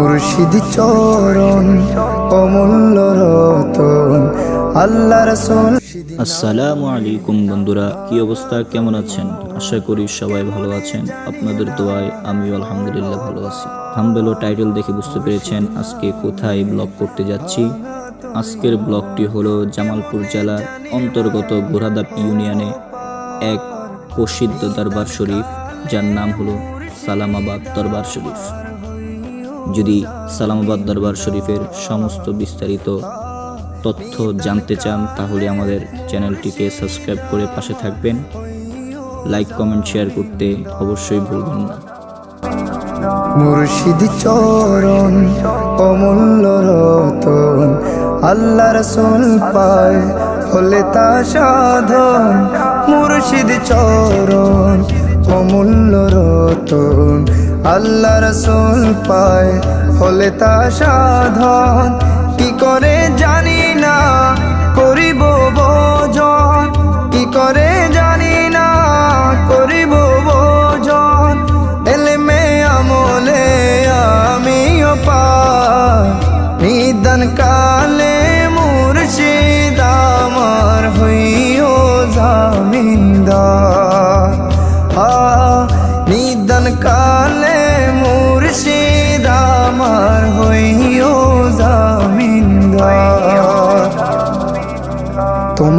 মুর্শিদ চরণ, অমূল্য রতন, আল্লাহ রসুল। আসসালামু আলাইকুম বন্ধুরা, কি অবস্থা? কেমন আছেন? আশা করি সবাই ভালো আছেন। আপনাদের দোয়ায় আমিও আলহামদুলিল্লাহ ভালো আছি। থাম্বেল টাইটেল দেখে বুঝতে পেরেছেন আজকে কোথায় ব্লগ করতে যাচ্ছি। আজকের ব্লগটি হলো জামালপুর জেলার অন্তর্গত গোরাদাপ ইউনিয়নে এক প্রসিদ্ধ দরবার শরীফ, যার নাম হলো সালামাবাদ দরবার শরীফ। যদি সালামাবাদ দরবার শরীফের সমস্ত বিস্তারিত তথ্য জানতে চান, তাহলে আমাদের চ্যানেলটিকে সাবস্ক্রাইব করে পাশে থাকবেন। লাইক, কমেন্ট, শেয়ার করতে অবশ্যই ভুলবেন না। মুর্শিদ চরণ, অমূল্য রতন, আল্লাহ রসুল পায় হলে তা সাধন। মুর্শিদ চরণ, অমূল্য রতন আল্লাহ রসুল পায় হলে তা সাধন। কি করে জানি না করিব বোজন কি করে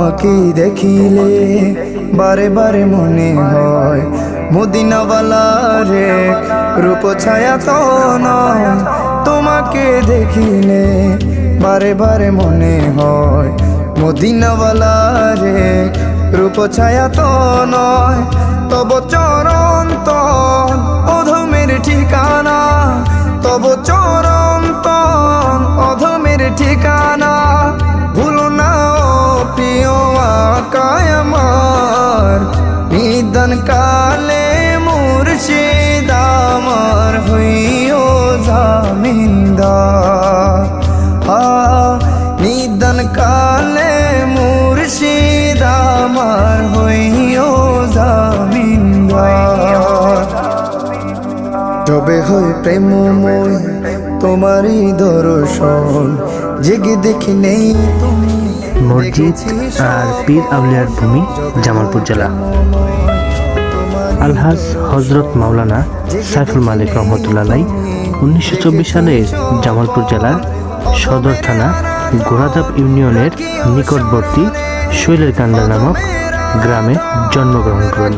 তোমাকে দেখিলে বারে বারে মনে হয়, মদিনাওয়ালা রে, রূপ ছায়া তো নয়, তোমাকে দেখিলে বারে বারে মনে হয়, মদিনাওয়ালা রে, রূপ ছায়া তো নয়, তব জামিনদার আ নিদান কালে মুর্শিদ আমার হইও জামিনদার। তবে হয় প্রেমময় তোমারই দর্শন জেগে দেখি নেই তুমি। মসজিদ আর পীর আউলিয়ার ভূমি জামালপুর জেলা। আলহাজ হজরত মাওলানা সাইফুল মালিক রহমতুল্লাহ উনিশশো চব্বিশ সালে জামালপুর জেলার সদর থানা গোরাদাব ইউনিয়নের নিকটবর্তী শৈলের কান্দা নামক গ্রামে জন্মগ্রহণ করেন।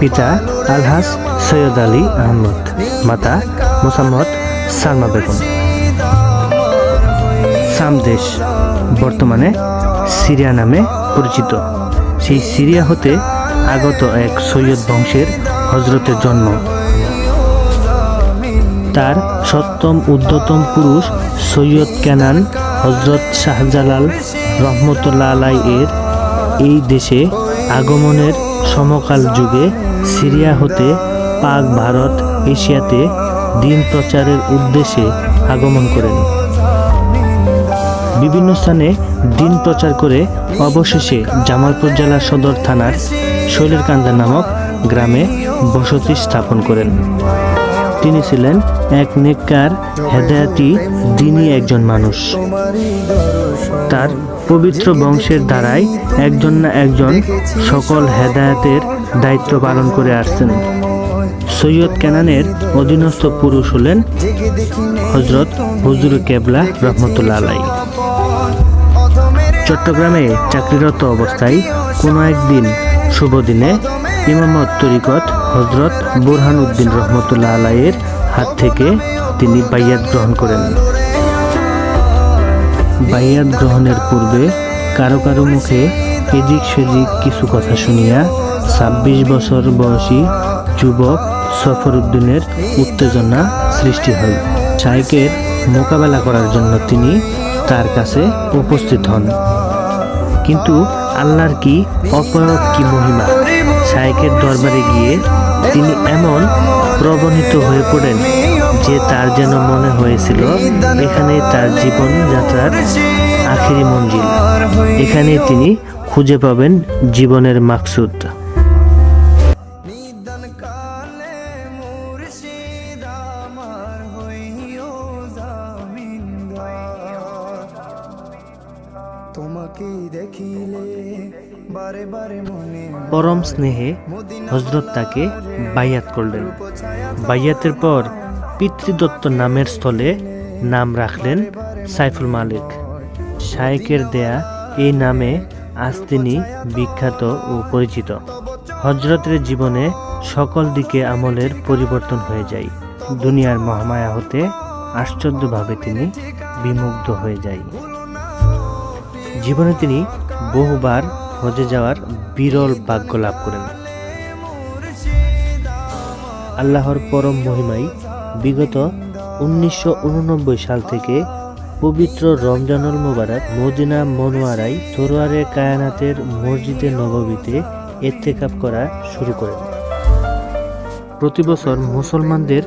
পিতা আলহাজ সৈয়দ আলী আহমদ, মাতা মোসাম্মদ সালমা বেগম। সামদেশ বর্তমানে সিরিয়া নামে পরিচিত। সেই সিরিয়া হতে আগত এক সৈয়দ বংশের হজরতের জন্ম। তার সপ্তম ঊর্ধ্বতম পুরুষ সৈয়দ কেনান হজরত শাহজালাল রহমতুল্লাহ আলাই এর এই দেশে আগমনের সমকাল যুগে সিরিয়া হতে পাক ভারত এশিয়াতে দিন প্রচারের উদ্দেশ্যে আগমন করেন। বিভিন্ন স্থানে দিন প্রচার করে অবশেষে জামালপুর জেলার সদর থানার শৈলেরকান্দা নামক গ্রামে বসতি স্থাপন করেন। তিনি ছিলেন এক নেককার, হেদায়াতি দিনই একজন মানুষ। তার পবিত্র বংশের দ্বারাই একজন না একজন সকল হেদায়াতের দায়িত্ব পালন করে আসছেন। সৈয়দ কেনানের অধীনস্থ পুরুষ হলেন হজরত হুজুর কেবলা রহমতুল্লাহ আলাই চট্টগ্রামে চাকরিরত অবস্থায় কোনো একদিন শুভ দিনে ইমামত তরিকত হজরত বুরহান উদ্দিন রহমতুল্লাহ আলাইয়ের হাত থেকে তিনি বাইয়াত গ্রহণ করেন। বাইয়াত গ্রহণের পূর্বে কারও কারও মুখে এদিক সেদিক কিছু কথা শুনিয়া ছাব্বিশ বছর বয়সী যুবক সফর উদ্দিনের উত্তেজনা সৃষ্টি হয়। শাইকের মোকাবেলা করার জন্য তিনি তার কাছে উপস্থিত হন। কিন্তু আল্লাহর কি অপরক কি মহিমা? শাইকের দরবারে গিয়ে তিনি এমন প্রবণিত হয়ে পড়েন যে তার যেন মনে হয়েছিল এখানে তার জীবন যাত্রার আখেরি মঞ্জিল। এখানে তিনি খুঁজে পাবেন জীবনের মাকসুদ। তোমাকে দেখিলে বারে বারে মনে পরম স্নেহে হজরত তাকে বাইয়াত করলেন। বাইয়াতের পর পিতৃদত্ত নামের স্থলে নাম রাখলেন সাইফুল মালিক। শায়েকের দেয়া এই নামে আজ তিনি বিখ্যাত ও পরিচিত। হজরতের জীবনে সকল দিকে আমলের পরিবর্তন হয়ে যায়। দুনিয়ার মহামায়া হতে আশ্চর্যভাবে তিনি বিমুগ্ধ হয়ে যায়। জীবনে তিনি বহুবার হজে যাওয়ার বিরল ভাগ্য লাভ করেন। আল্লাহর পরম মহিমাই বিগত উনিশশো উননব্বই সাল থেকে পবিত্র রমজানুল মোবারক মদিনা মনোয়ারাই তরোয়ারে কায়ানাতের মসজিদে নববীতে এত্তেকাপ করা শুরু করেন। প্রতি বছর মুসলমানদের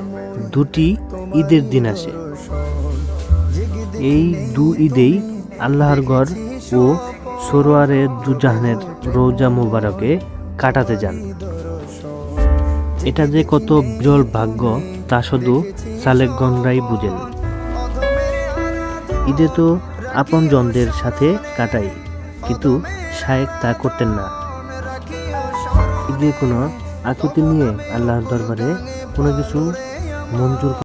দুটি ঈদের দিন আসে। এই দু ঈদেই আল্লাহর ঘর ও সরোয়ারে দুজাহানের রোজা মুবারকে কাটাতে যান। এটা যে কত বিরল ভাগ্য, তা শুধু সালেকগণরাই বুঝেন। ঈদে তো আপনজনদের সাথে কাটাই, কিন্তু শায়েক তা করতেন না। ঈদে কোনো আকুতি নিয়ে আল্লাহর দরবারে কোনো কিছু মঞ্জুর